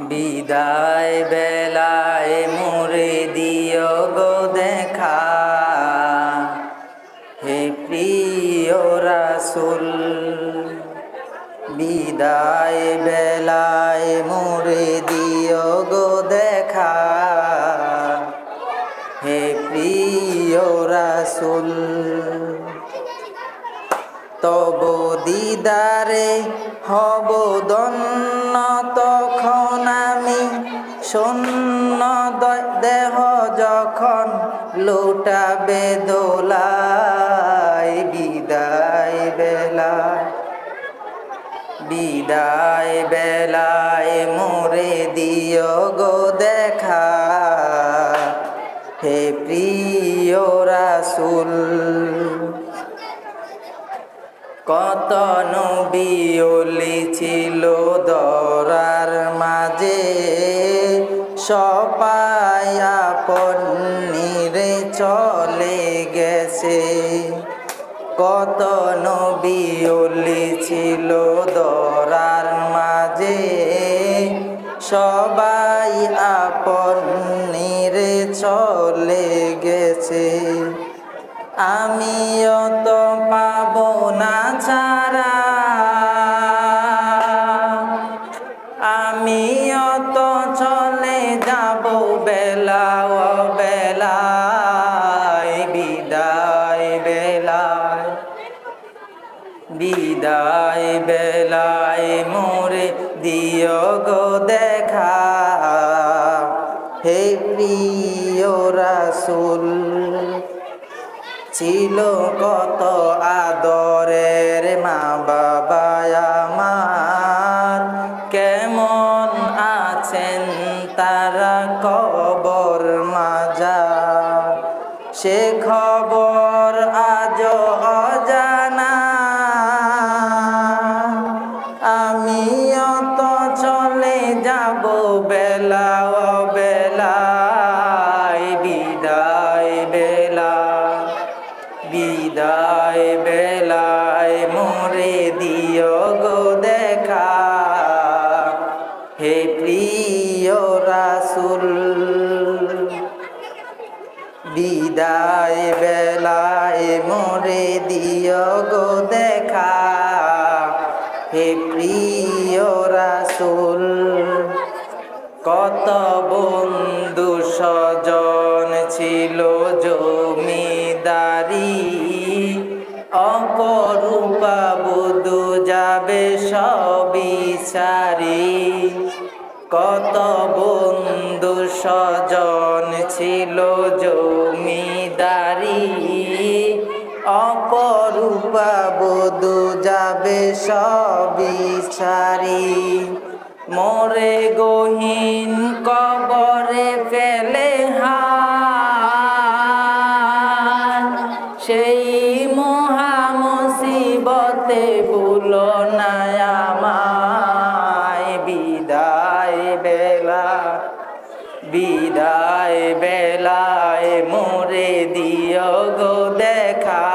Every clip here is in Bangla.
বিদায় বেলায় মোরে দিও গো দেখা। হে প্রিয় রাসুল, বিদায় বেলায় মোরে দিও গো দেখা। হে প্রিয় রাসুল, তব দিদারে হব দন্ন তখন শূন্য দেহ যখন লুটাবে দোলায়, বিদায় বেলায় বিদায় বেলায় মোরে দিও গো দেখা। হে প্রিয় রাসুল, কত নবিয়লি ছিল দরার সপায়া পন্নিরে চলে গেছে। কত নবিয়লি ছিল দরার মাঝে। সবাই আপন নিরে চলে গেছে। আমিও তো পাব না বেলা ও বেলায়, বিদায় বেলায়। বিদায় বেলায় মোরে দিও গো দেখা। হে প্রিয় রাসুল, ছিল কত আদরের সে খবর আজ অজানা। আমিও তো চলে যাব বেলা বেলায় বিদায় বেলা, বিদায় বেলায় মোরে দিও গো দেখা। হে প্রিয় রাসুল বিদায় বেলায় মোরে দিও গো দেখা। হে প্রিয় রাসুল, কত বন্ধু স্বজন ছিল জমিদারি। অপরূপা বুধু যাবে সবই সারি কত বন্ধু স্বজন ছিল জমিদারি? অপরূপা বধু যাবে সবই সারি মোরে গহীন কবরে ফেলে হার। সেই মহা মুসিবতে বিদায় বেলা, বিদায় বেলায় মোরে দিও গো দেখা।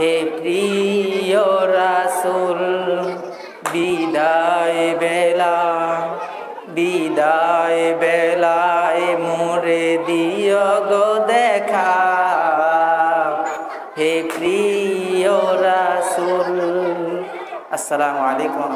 হে প্রিয় রাসুল, বিদায় বেলা, বিদায় বেলায় মোরে দিও গো দেখা। হে প্রিয় রাসুল, আসসালামু আলাইকুম।